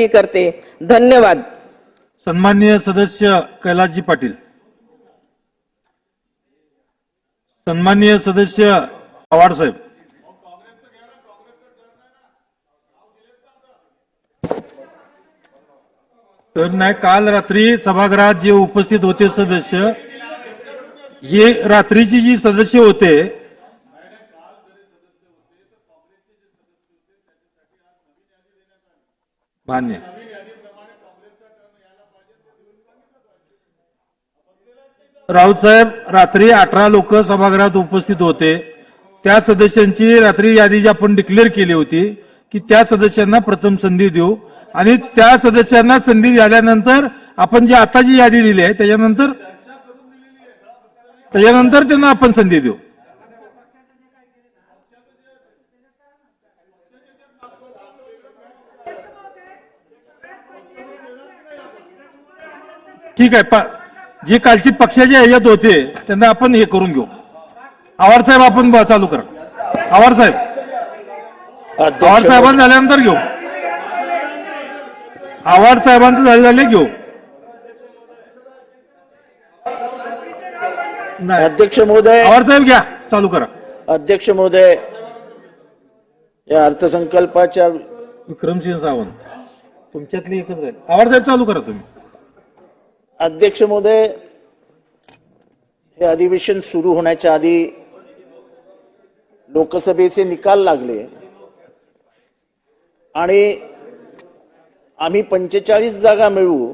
मी करते. धन्यवाद. सन्माननीय सदस्य कैलासजी पाटील. सन्माननीय सदस्य पवार साहेब. तर नाही काल रात्री सभागृहात जे उपस्थित होते सदस्य हे रात्रीची जी सदस्य होते मान्य. राऊत साहेब रात्री अठरा लोक सभागृहात उपस्थित होते. त्या सदस्यांची रात्री यादी जी आपण डिक्लेअर केली होती की त्या सदस्यांना प्रथम संधी देऊ. आणि त्या सदस्यांना संधी झाल्यानंतर आपण जी आता जी यादी दिली आहे त्याच्यानंतर त्याच्यानंतर त्यांना आपण संधी देऊ. ठीक आहे जे कालची पक्षाच्या ह्याच्यात होते त्यांना आपण हे करून घेऊ. आवार साहेब आपण चालू करा. आवार साहेब. आवार साहेबांचं झाल्यानंतर घेऊ. आवार साहेबांचं झाले झाले घेऊ. नाही. अध्यक्ष महोदय. आवार साहेब घ्या. चालू करा. अध्यक्ष महोदय या अर्थसंकल्पाच्या विक्रमसिंह सावंत. तुमच्यातली एकच राहील. आवार साहेब चालू करा तुम्ही. अध्यक्ष महोदय हे अधिवेशन सुरू होण्याच्या आधी लोकसभेचे निकाल लागले. आणि आम्ही पंचेचाळीस जागा मिळवू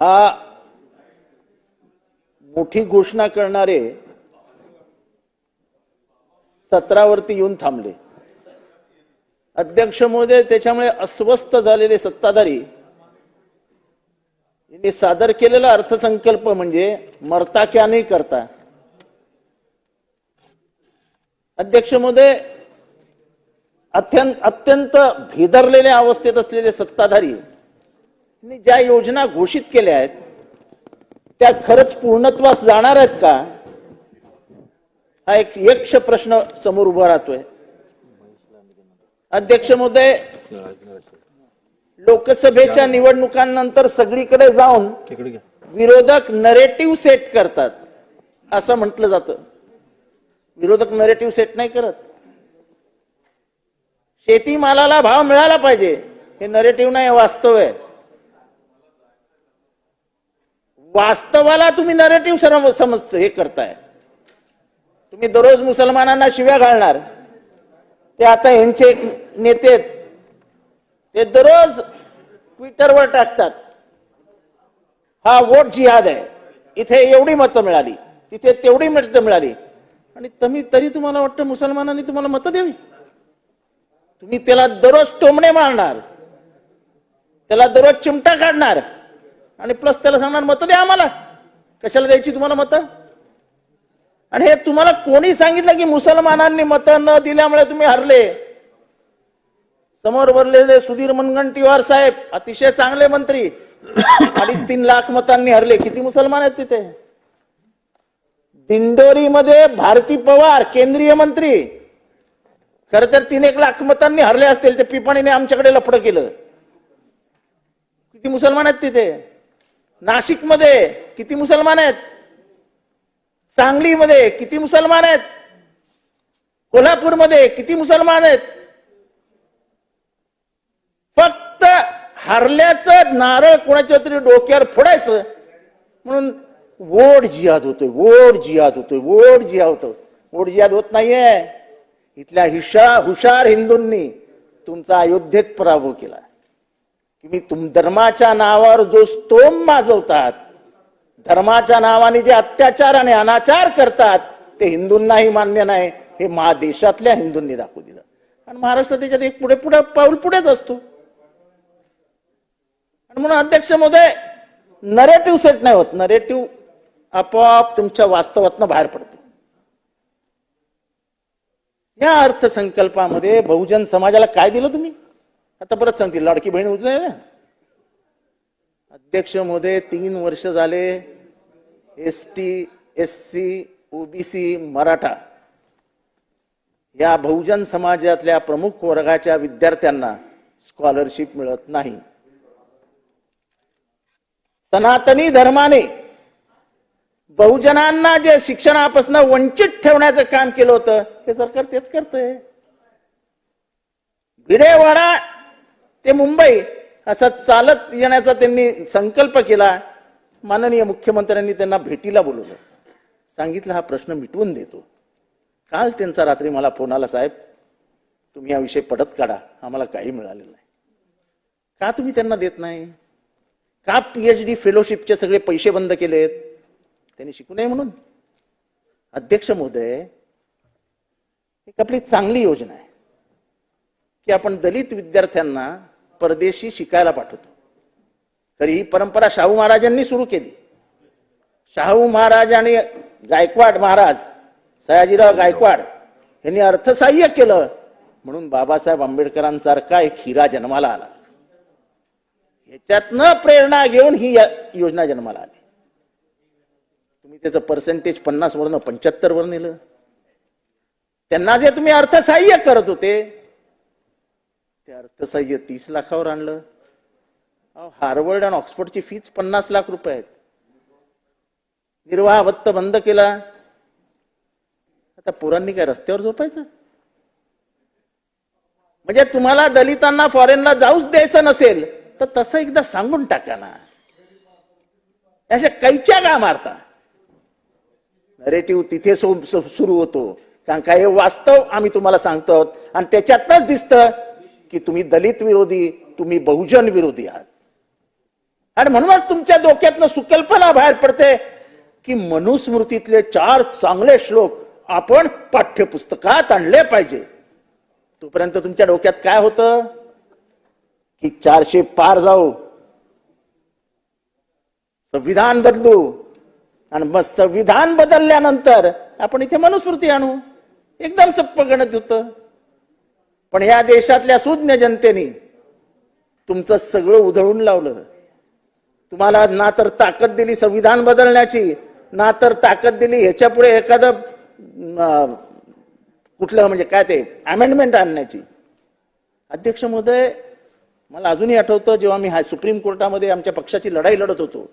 हा मोठी घोषणा करणारे सतरावरती येऊन थांबले. अध्यक्ष महोदय त्याच्यामुळे अस्वस्थ झालेले सत्ताधारी मी सादर केलेला अर्थसंकल्प म्हणजे मरता क्या नाही करता. अध्यक्षमध्ये अत्यंत अत्यंत भेदरलेल्या अवस्थेत असलेले सत्ताधारी ज्या योजना घोषित केल्या आहेत त्या खरंच पूर्णत्वास जाणार आहेत का? हा एक यक्ष प्रश्न समोर उभा राहतोय. अध्यक्ष महोदय लोकसभेच्या निवडणुकांनंतर सगळीकडे जाऊन विरोधक नरेटिव्ह सेट करतात. असं म्हटलं जातं. विरोधक नरेटिव्ह सेट नाही करत. शेतीमालाला भाव मिळाला पाहिजे. हे नरेटिव्ह नाही वास्तव आहे. वास्तवाला तुम्ही नरेटिव्ह सर्व समज हे करताय. तुम्ही दररोज मुसलमानांना शिव्या घालणार. ते आता यांचे एक नेते. ते दररोज ट्विटरवर टाकतात. हा वोट जिहाद आहे. इथे एवढी मतं मिळाली तिथे तेवढी मतं मिळाली. आणि तुम्ही तरी तुम्हाला वाटतं मुसलमानांनी तुम्हाला मतं द्यावी? तुम्ही त्याला दररोज टोमणे मारणार त्याला दररोज चिमटा काढणार आणि प्लस त्याला सांगणार मतं द्या आम्हाला. कशाला द्यायची तुम्हाला मतं? आणि हे तुम्हाला कोणी सांगितलं की मुसलमानांनी मतं न दिल्यामुळे तुम्ही हरले? समोर भरलेले सुधीर मुनगंटीवार साहेब अतिशय चांगले मंत्री. अडीच तीन लाख मतांनी हरले. किती मुसलमान आहेत तिथे? दिंडोरीमध्ये भारती पवार केंद्रीय मंत्री. खर तर तीन एक लाख मतांनी हरले असतील ते पिपाणीने आमच्याकडे लफडं केलं. किती मुसलमान आहेत तिथे? नाशिकमध्ये किती मुसलमान आहेत? सांगलीमध्ये किती मुसलमान आहेत? कोल्हापूरमध्ये किती मुसलमान आहेत? फक्त हरल्याचं नारळ कोणाच्या तरी डोक्यावर फोडायचं? म्हणून वोट जिहाद होतोय वोट जिहाद होतोय वोट जिहाद होतो वोट जिहाद होत नाहीये. इथल्या हिशा हुशार हिंदूंनी तुमचा अयोध्येत पराभव केला. तुम्ही तुम धर्माच्या नावावर जो स्तोम माजवतात धर्माच्या नावाने जे अत्याचार आणि अनाचार करतात ते हिंदूंनाही मान्य नाही. हे महादेशातल्या हिंदूंनी दाखवू दिलं. आणि महाराष्ट्र त्याच्यात एक पुढे पुढे पाऊल पुढेच असतो. आणि म्हणून अध्यक्ष महोदय नरेटिव्ह सेट नाही होत. नरेटिव्ह आपोआप तुमच्या वास्तवातनं बाहेर पडतो. या अर्थसंकल्पामध्ये बहुजन समाजाला काय दिलं तुम्ही? आता परत सांगतील लाडकी बहीण उचल अध्यक्ष मोदे तीन वर्ष झाले S T S C OBC Maratha. या बहुजन समाजातल्या प्रमुख वर्गाच्या विद्यार्थ्यांना स्कॉलरशिप मिळत नाही. सनातनी धर्माने बहुजनांना जे शिक्षणापासून वंचित ठेवण्याचं काम केलं होतं हे सरकार तेच करतंय. भिडेवाडा ते मुंबई असा चालत येण्याचा त्यांनी संकल्प केला. माननीय मुख्यमंत्र्यांनी त्यांना भेटीला बोलवलं. सांगितलं हा प्रश्न मिटवून देतो. काल त्यांचा रात्री मला फोन आला साहेब तुम्ही हा विषय पडत काढा. आम्हाला काही मिळालेलं नाही. का तुम्ही त्यांना देत नाही? का पीएचडी फेलोशिपचे सगळे पैसे बंद केलेत? त्यांनी शिकू नये म्हणून. अध्यक्ष महोदय एक आपली चांगली योजना आहे की आपण दलित विद्यार्थ्यांना परदेशी शिकायला पाठवतो. तरी ही परंपरा शाहू महाराजांनी सुरू केली. शाहू महाराज आणि गायकवाड महाराज सयाजीराव गायकवाड यांनी अर्थसहाय्य केलं. म्हणून बाबासाहेब आंबेडकरांसारखा एक हिरा जन्माला आला. ह्याच्यातनं प्रेरणा घेऊन ही योजना जन्माला आली. तुम्ही त्याचं पर्सेंटेज पन्नास वरनं पंच्याहत्तर वर नेलं. त्यांना जे तुम्ही अर्थसहाय्य करत होते ते अर्थसहाय्य तीस लाखावर आणलं. अहो, हार्वर्ड आणि ऑक्सफोर्डची फीच पन्नास लाख रुपये आहेत. निर्वाह भत्त बंद केला. आता पोरांनी काय रस्त्यावर झोपायचं? म्हणजे तुम्हाला दलितांना फॉरेनला जाऊच द्यायचं नसेल. तर तसं एकदा सांगून टाका ना. अशा कैच्या का मारता. नरेटिव्ह तिथे सु- सुरू होतो. कारण का हे वास्तव आम्ही तुम्हाला सांगतो आणि त्याच्यातच दिसतं की तुम्ही दलित विरोधी तुम्ही बहुजन विरोधी आहात. आणि म्हणूनच तुमच्या डोक्यातनं सुकल्पना बाहेर पडते की मनुस्मृतीतले चार चांगले श्लोक आपण पाठ्यपुस्तकात आणले पाहिजे. तोपर्यंत तुमच्या डोक्यात काय होतं? की चारशे पार जाऊ. संविधान बदलू. आणि मग संविधान बदलल्यानंतर आपण इथे मनुस्मृती आणू. एकदम सप्प गणित होतं. पण ह्या देशातल्या सुज्ञ जनतेने तुमचं सगळं उधळून लावलं. तुम्हाला ना तर ताकद दिली संविधान बदलण्याची ना तर ताकद दिली ह्याच्या पुढे एखादं कुठलं म्हणजे काय ते अमेंडमेंट आणण्याची. अध्यक्ष महोदय मला अजूनही आठवतं जेव्हा मी हा सुप्रीम कोर्टामध्ये आमच्या पक्षाची लढाई लढत होतो.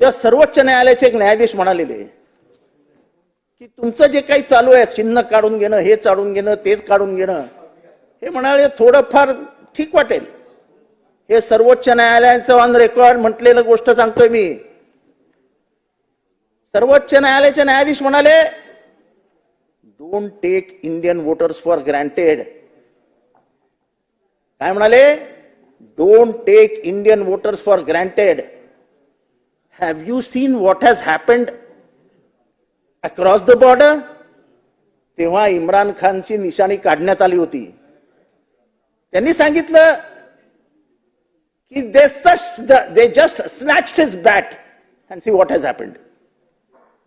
तेव्हा सर्वोच्च न्यायालयाचे एक न्यायाधीश म्हणालेले की तुमचं जे काही चालू आहे चिन्ह काढून घेणं हे चाडून घेणं तेच काढून घेणं हे म्हणाले थोडंफार ठीक वाटेल. हे सर्वोच्च न्यायालयाचं ऑन रेकॉर्ड म्हटलेलं गोष्ट सांगतोय मी. सर्वोच्च न्यायालयाचे न्यायाधीश म्हणाले don't take Indian voters for granted काय म्हणाले? Don't take Indian voters for granted have you seen what has happened across the border तेव्हा इम्रान खानची निशाणी काढण्यात आली होती. त्यांनी सांगितलं की they such they just snatched his bat and see what has happened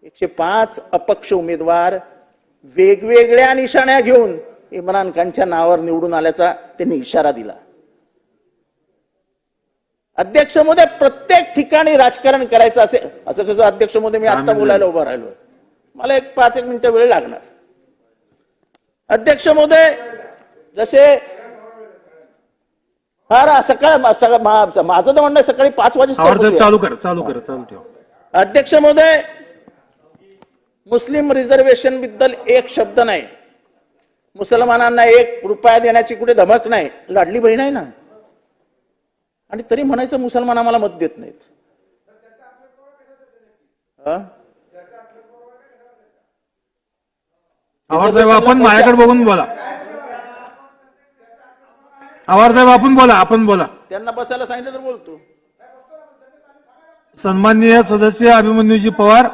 एकशे पाच अपक्ष उमेदवार वेगवेगळ्या निशाण्या घेऊन इम्रान खानच्या नावावर निवडून आल्याचा त्यांनी इशारा दिला. अध्यक्षमध्ये प्रत्येक ठिकाणी राजकारण करायचं असेल असं कसं अध्यक्षमध्ये मी आता बोलायला उभं राहिलो. मला एक पाच एक मिनिटं वेळ लागणार. अध्यक्ष महोदय जसे हा रा- सकाळ माझं तर म्हणणं सकाळी पाच बोलूया. चालू कर चालू कर चालू ठेव. अध्यक्ष महोदय मुस्लिम रिझर्वेशनबद्दल एक शब्द नाही. मुसलमानांना एक रुपया देण्याची कुठे धमक नाही लाडली बहीण आहे ना. आणि तरी म्हणायचं मुसलमान आम्हाला मत देत नाहीत. हं? आवाज साहेब आपण माझ्याकडे बघून बोला. आवाज साहेब आपण बोला आपण बोला. त्यांना बसायला सांगितलं तर बोलतो. सन्माननीय सदस्य अभिमन्यूजी पवार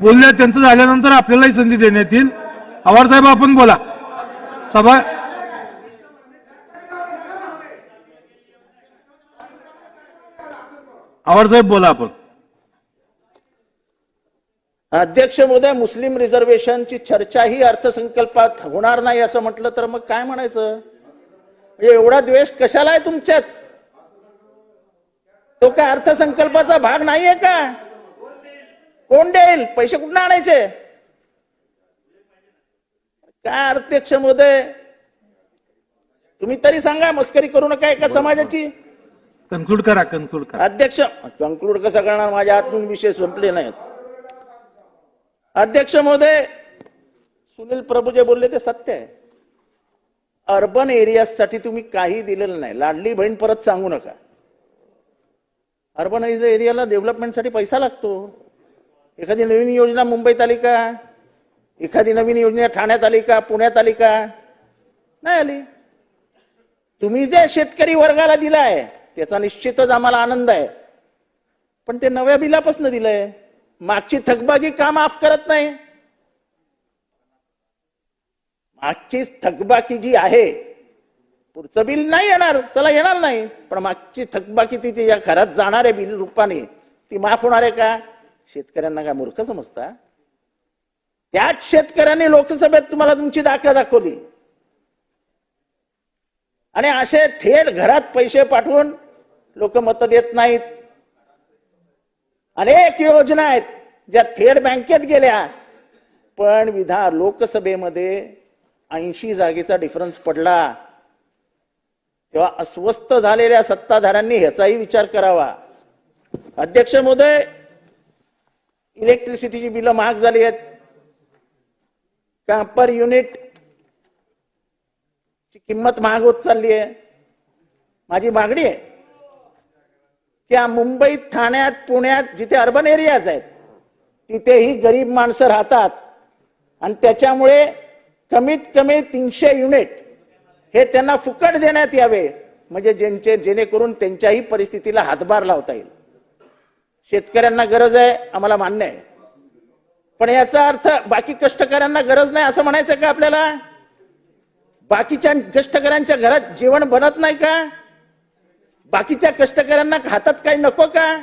बोलले त्यांचं झाल्यानंतर आपल्यालाही संधी देण्यात येईल. आवाज साहेब आपण बोला. सभा आवाज बोला आपण. अध्यक्ष महोदय मुस्लिम रिझर्वेशनची चर्चा ही अर्थसंकल्पात होणार नाही असं म्हटलं तर मग काय म्हणायचं? एवढा द्वेष कशाला आहे तुमच्यात? तो काय अर्थसंकल्पाचा भाग नाहीये का? कोण देईल? पैसे कुठून आणायचे? काय अध्यक्ष महोदय तुम्ही तरी सांगा मस्करी करू नका एका समाजाची. कन्क्लूड करा कन्क्लूड करा. अध्यक्ष कंक्लूड कसं करणार? माझ्या हातून विषय संपले नाहीत. अध्यक्ष महोदय सुनील प्रभू जे बोलले ते सत्य आहे. अर्बन एरियासाठी तुम्ही काही दिलेलं नाही. लाडली बहीण परत सांगू नका. अर्बन एरियाला डेव्हलपमेंटसाठी पैसा लागतो. एखादी नवीन योजना मुंबईत आली का एखादी नवीन योजना ठाण्यात आली का पुण्यात आली का? नाही आली. तुम्ही जे शेतकरी वर्गाला दिलाय त्याचा निश्चितच आम्हाला आनंद आहे. पण ते नव्या बिलापासून दिलंय. मागची थकबाकी का माफ करत नाही? मागची थकबाकी जी आहे पुढचं बिल नाही येणार चला येणार नाही. पण मागची थकबाकी ती ती या घरात जाणार आहे बिल रूपाने ती माफ होणार आहे का? शेतकऱ्यांना काय मूर्ख समजता? त्याच शेतकऱ्यांनी लोकसभेत तुम्हाला तुमची दाखला दाखवली. आणि असे थेट घरात पैसे पाठवून लोक मत देत नाहीत. अनेक योजना आहेत ज्या थेट बँकेत गेल्या पण विधा लोकसभेमध्ये ऐंशी जागेचा डिफरन्स पडला. तेव्हा अस्वस्थ झालेल्या सत्ताधाऱ्यांनी ह्याचाही विचार करावा. अध्यक्ष महोदय इलेक्ट्रिसिटीची बिलं महाग झाली आहेत. का पर युनिट ची किंमत महाग होत चालली आहे? माझी मागणी आहे. त्या मुंबईत ठाण्यात पुण्यात जिथे अर्बन एरियाज आहेत तिथेही गरीब माणसं राहतात. आणि त्याच्यामुळे कमीत कमी तीनशे युनिट हे त्यांना फुकट देण्यात यावे. म्हणजे ज्यांचे जेणेकरून त्यांच्याही परिस्थितीला हातभार लावता येईल. शेतकऱ्यांना गरज आहे आम्हाला मान्य आहे. पण याचा अर्थ बाकी कष्टकऱ्यांना गरज नाही असं म्हणायचं का आपल्याला? बाकीच्या कष्टकऱ्यांच्या घरात जेवण बनत नाही का? बाकीच्या कष्टकऱ्यांना हातात काही नको का?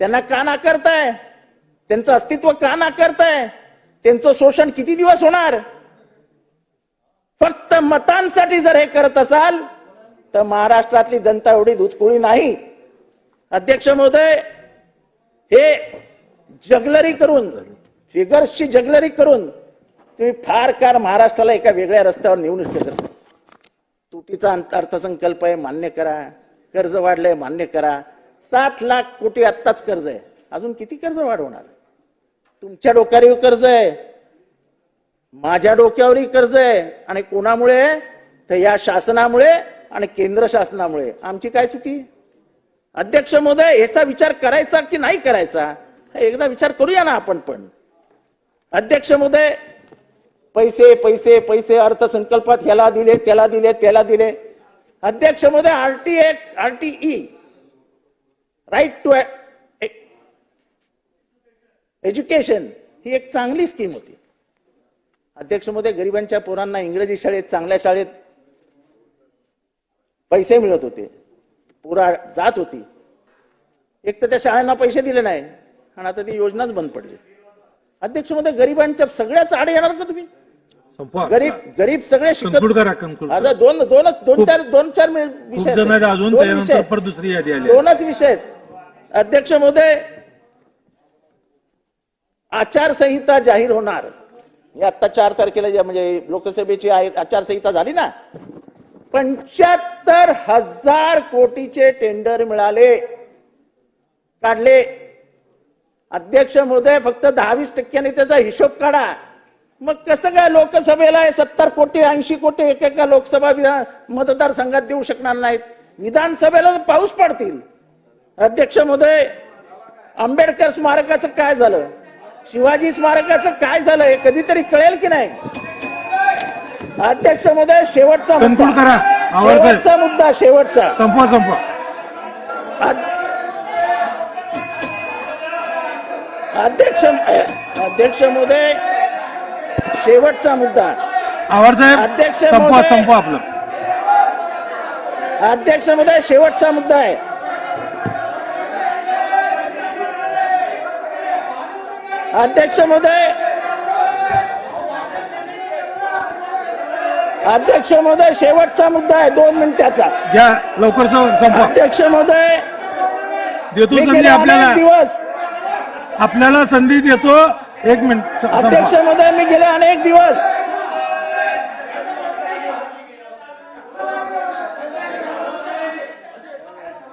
त्यांना का नाकारताय? त्यांचं अस्तित्व का नाकारताय? त्यांचं शोषण किती दिवस होणार? फक्त मतांसाठी जर हे करत असाल तर महाराष्ट्रातली जनता एवढी धुचकुळी नाही. अध्यक्ष महोदय हे जगलरी करून फिगर्सची जगलरी करून तुम्ही फार काळ महाराष्ट्राला एका वेगळ्या रस्त्यावर नेऊन करता. तुटीचा अंत- अर्थसंकल्प आहे मान्य करा. कर्ज वाढलंय मान्य करा. सात लाख कोटी आत्ताच कर्ज आहे. अजून किती कर्ज वाढवणार? तुमच्या डोक्यावरही कर्ज आहे. माझ्या डोक्यावरही कर्ज आहे. आणि कोणामुळे? तर या शासनामुळे आणि केंद्र शासनामुळे. आमची काय चुकी? अध्यक्ष महोदय याचा विचार करायचा की नाही करायचा? एकदा विचार करूया ना आपण पण. अध्यक्ष महोदय पैसे पैसे पैसे अर्थसंकल्पात ह्याला दिले त्याला दिले त्याला दिले. अध्यक्ष महोदय T RTE right to education ही एक चांगली स्कीम होती. अध्यक्ष महोदय गरिबांच्या पोरांना इंग्रजी शाळेत चांगल्या शाळेत पैसे मिळत होते. पुरा जात होती. एक तर त्या शाळांना पैसे दिले नाही आणि आता ती योजनाच बंद पडली. अध्यक्ष महोदय गरिबांच्या सगळ्याच आड येणार का तुम्ही? गरीब गरीब सगळे शिकत आता दोन दोन दोन चार दोन चार विषय दोन विषय दुसरी यादी. दोनच विषय आहेत. अध्यक्ष महोदय आचारसंहिता जाहीर होणार. हे आता चार तारखेला जे म्हणजे लोकसभेची आहे आचारसंहिता झाली ना. पंच्याहत्तर हजार कोटीचे टेंडर मिळाले. काढले. अध्यक्ष महोदय फक्त दहावीस टक्क्यांनी त्याचा हिशोब काढा. मग कसं काय लोकसभेला सत्तर कोटी ऐंशी कोटी एकेका लोकसभा विधान मतदारसंघात देऊ शकणार नाहीत? विधानसभेला पाऊस पडतील. अध्यक्ष महोदय आंबेडकर स्मारकाचं काय झालं? शिवाजी स्मारकाचं काय झालं? हे कधीतरी कळेल की नाही? अध्यक्ष महोदय शेवटचा. शेवटचा मुद्दा शेवटचा. संपवा संपवा. अध्यक्ष अध्यक्ष महोदय शेवटचा मुद्दा. आवार साहेब अध्यक्ष संपवा. संपवा आपलं. अध्यक्ष महोदय शेवटचा मुद्दा आहे. अध्यक्ष महोदय अध्यक्ष महोदय शेवटचा मुद्दा आहे दोन मिनिटाचा. घ्या लवकर संपवा. अध्यक्ष महोदय देतो संधी आपल्याला. दिवस आपल्याला संधी देतो. एक मिनिट अध्यक्ष महोदय मी गेले अनेक दिवस.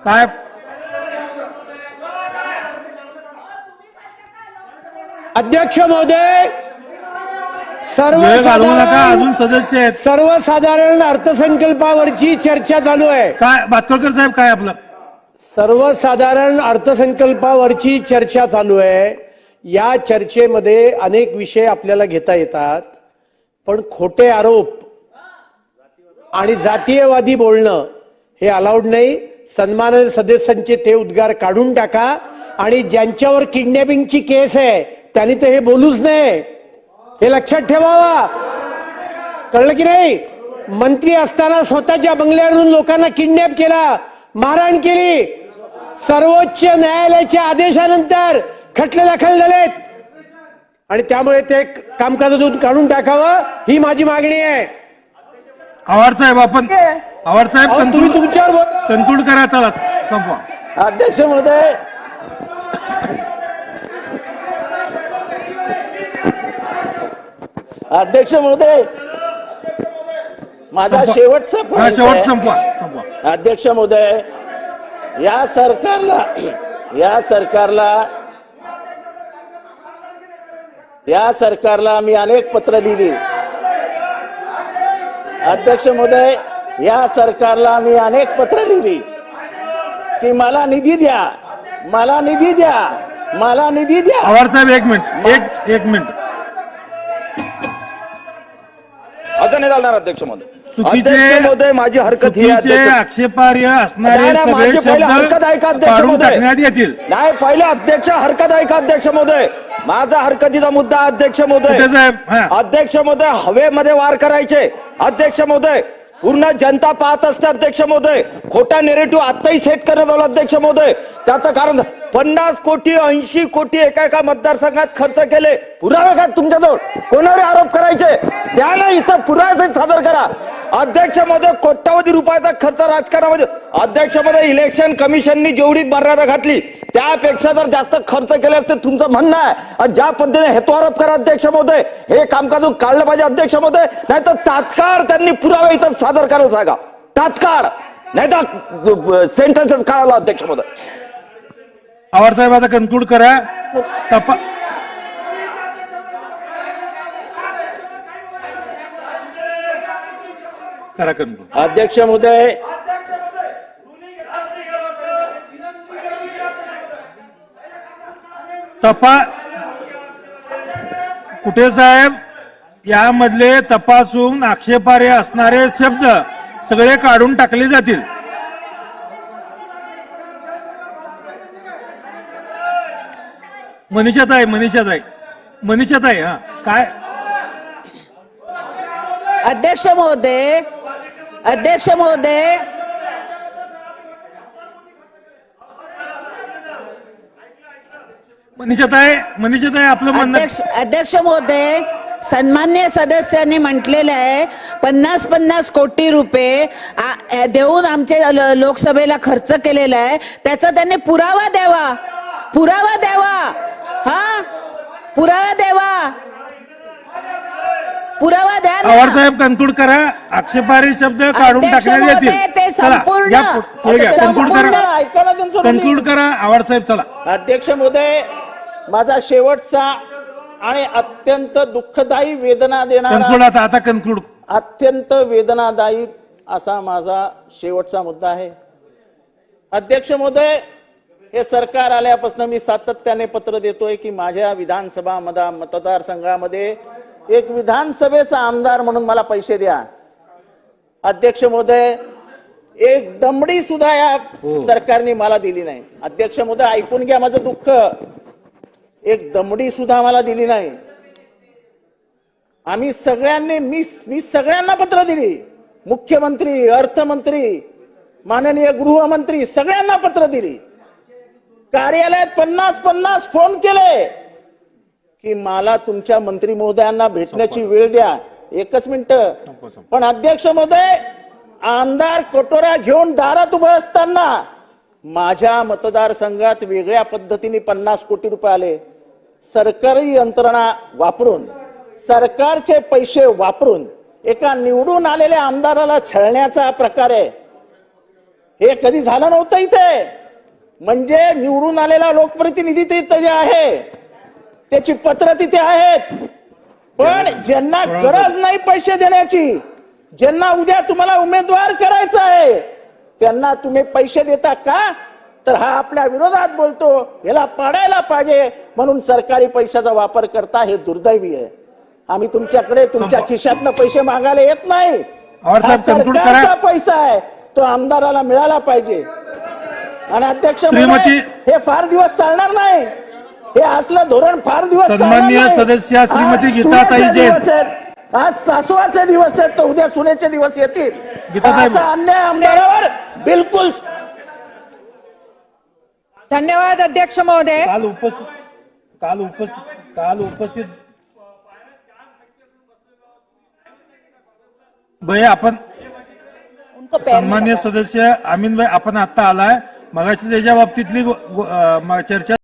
काय? अध्यक्ष महोदय सर्व अजून सदस्य आहेत. सर्वसाधारण अर्थसंकल्पावरची चर्चा चालू आहे. काय भातखळकर साहेब काय आपलं? सर्वसाधारण अर्थसंकल्पावरची चर्चा चालू आहे. या चर्चेमध्ये अनेक विषय आपल्याला घेता येतात. पण खोटे आरोप आणि जातीयवादी बोलणं हे अलाउड नाही. सन्मान सदस्यांचे ते उद्गार काढून टाका. आणि ज्यांच्यावर किडनॅपिंगची केस आहे त्यांनी तर हे बोलूच नाही हे लक्षात ठेवावा. कळलं की नाही? मंत्री असताना स्वतःच्या बंगल्यावरून लोकांना किडनॅप केला. मारहाण केली. सर्वोच्च न्यायालयाच्या आदेशानंतर खटले दाखल झालेत. आणि त्यामुळे ते कामकाजातून काढून टाकावं ही माझी मागणी आहे. आवार साहेब आपण आवार साहेब तुम्ही तुमच्यावर बोला. कन्क्लूड करा चला संपवा. अध्यक्ष महोदय. अध्यक्ष महोदय. माझा. शेवटचा हा शेवट. संपवा संपवा. अध्यक्ष महोदय या सरकारला या सरकारला या सरकारला मी अनेक पत्र लिहिली. अध्यक्ष महोदय या सरकारला मी अनेक पत्र लिहिली. की मला निधी द्या मला निधी द्या मला निधी द्या. आवार साहेब एक मिनिट एक एक मिनिट. असं नाही चालणार अध्यक्ष महोदय. अध्यक्ष महोदय माझी हरकत ही आहे, चुकीचे अध्यक्ष आक्षेपार्ह असणारे नाही, नाही, सगळे माझी पहिले हरकत ऐका, शब्द अध्यक्ष काढून महोदय. टाकण्यात येतील. नाही पहिले अध्यक्ष हरकत ऐका अध्यक्ष महोदय माझा हरकतीचा मुद्दा अध्यक्ष महोदय कुठे साहेब? हा. अध्यक्ष महोदय हवेमध्ये वार करायचे. अध्यक्ष महोदय पूर्ण जनता पाहत असते अध्यक्ष महोदय खोटा नेरेटिव्ह आताही सेट करण्यात आला अध्यक्ष महोदय त्याचं कारण पन्नास कोटी ऐंशी कोटी एका एका मतदारसंघात खर्च केले. पुरावे काय तुमच्याजवळ? कोणावर आरोप करायचे? त्या ना इथं पुरावे सादर करा. अध्यक्षमध्ये कोट्यावधी रुपयाचा खर्च राजकारणामध्ये. अध्यक्षमध्ये इलेक्शन कमिशननी जेवढी मर्यादा घातली त्यापेक्षा जर जास्त खर्च केले तर तुमचं म्हणणं आहे. आणि ज्या पद्धतीने हेतुआरोप करा अध्यक्ष महोदय हे कामकाज काढलं पाहिजे अध्यक्ष महोदय नाही तर तात्काळ त्यांनी पुरावे इथं सादर करायला सांगा. तात्काळ. नाही तर सेंटेन्सेस काढायला अध्यक्षमध्ये आवार साहेब आता कन्क्लूड करा. तपा अध्यक्ष महोदय. तपा कुठे साहेब? यामधले तपासून आक्षेपार्ह असणारे शब्द सगळे काढून टाकले जातील. मनीषात आहे मनीषात आहे मनीषात आहे हा काय? अध्यक्ष महोदय अध्यक्ष महोदय. मनीषात आहे मनीषात आहे आपलं म्हणणं अध्यक्ष अध्यक्ष महोदय सन्मान्य सदस्यांनी म्हटलेलं आहे पन्नास पन्नास कोटी रुपये देऊन आमच्या लोकसभेला खर्च केलेला आहे. त्याचा त्यांनी पुरावा द्यावा. पुरावा द्यावा. हा? पुरावा द्यावा. पुरावा द्या ना. आवार साहेब कन्क्लूड करा. आक्षेपार्ह शब्द काढून टाकण्यात येतील. ते चला संपूर्ण- या पु- पुढे घ्या कन्क्लूड करा. कन्क्लूड करा. आवार साहेब चला. अध्यक्ष महोदय माझा शेवटचा आणि अत्यंत दुःखदायी वेदना देणारा आता आता कन्क्लूड अत्यंत वेदनादायी असा माझा शेवटचा मुद्दा आहे. अध्यक्ष महोदय हे सरकार आल्यापासून मी सातत्याने पत्र देतोय की माझ्या विधानसभा मदा मतदारसंघामध्ये एक विधानसभेचा आमदार म्हणून मला पैसे द्या. अध्यक्ष महोदय एक दमडी सुद्धा या सरकारने मला दिली नाही. अध्यक्ष महोदय ऐकून घ्या माझं दुःख. एक दमडी सुद्धा मला दिली नाही. आम्ही सगळ्यांनी मी मी सगळ्यांना पत्र दिली. मुख्यमंत्री अर्थमंत्री माननीय गृहमंत्री सगळ्यांना पत्र दिली. कार्यालयात पन्नास पन्नास फोन केले. की मला तुमच्या मंत्री महोदयांना भेटण्याची वेळ द्या. एकच मिनिट. पण अध्यक्ष महोदय आमदार कटोरा घेऊन दारात उभं असताना माझ्या मतदारसंघात वेगळ्या पद्धतीने पन्नास कोटी रुपये आले. सरकारी यंत्रणा वापरून सरकारचे पैसे वापरून एका निवडून आलेल्या आमदाराला छळण्याचा प्रकार आहे. हे कधी झालं नव्हतं इथे? म्हणजे निवडून आलेला लोकप्रतिनिधी जे आहे. त्याची पत्र तिथे आहेत. पण ज्यांना गरज नाही पैसे देण्याची ज्यांना उद्या तुम्हाला उमेदवार करायचा आहे त्यांना तुम्ही पैसे देता का? तर हा आपल्या विरोधात बोलतो. याला पाडायला पाहिजे. म्हणून सरकारी पैशाचा वापर करता हे दुर्दैवी आहे. आम्ही तुमच्याकडे तुमच्या खिशातनं पैसे मागायला येत नाही. हा. सरकारचा पैसा आहे. तो आमदाराला मिळाला पाहिजे. आणि अध्यक्ष हे फार दिवस चालणार नाही. हे असलं धोरण फार दिवस सन्माननीय. सदस्य श्रीमती आज गीताताई जैन. आज सासवाचे दिवस आहेत तर उद्या सुनेचे दिवस येतील असा अन्याय आमदारावर बिलकुल धन्यवाद अध्यक्ष महोदय काल उपस्थित काल उपस्थित काल उपस्थित भैया आपण सन्मान्य। सदस्य अमीन भाई आपण आता आलाय मगाची त्याच्या बाबतीतली चर्चा